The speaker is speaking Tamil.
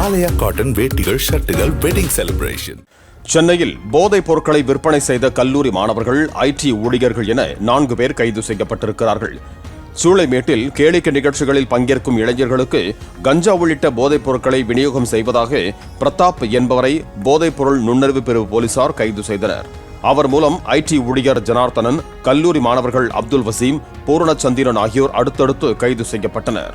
ஆலயா காட்டன் வேட்டிகள் ஷர்ட்டுகள் வெட்டிங் செலிப்ரேஷன் சென்னையில் போதைப் பொருட்களை விற்பனை செய்த கல்லூரி மாணவர்கள் ஐடி ஊழியர்கள் என நான்கு பேர் கைது செய்யப்பட்டிருக்கிறார்கள். சூளைமேட்டில் கேளிக்கை நிகழ்ச்சிகளில் பங்கேற்கும் இளைஞர்களுக்கு கஞ்சா உள்ளிட்ட போதைப் பொருட்களை விநியோகம் செய்வதாக பிரதாப் என்பவரை போதைப் பொருள் நுண்ணறிவு பிரிவு போலீசார் கைது செய்தனர். அவர் மூலம் ஐடி ஊழியர் ஜனார்த்தனன் கல்லூரி மாணவர்கள் அப்துல் வசீம் பூரணச்சந்திரன் ஆகியோர் அடுத்தடுத்து கைது செய்யப்பட்டனர்.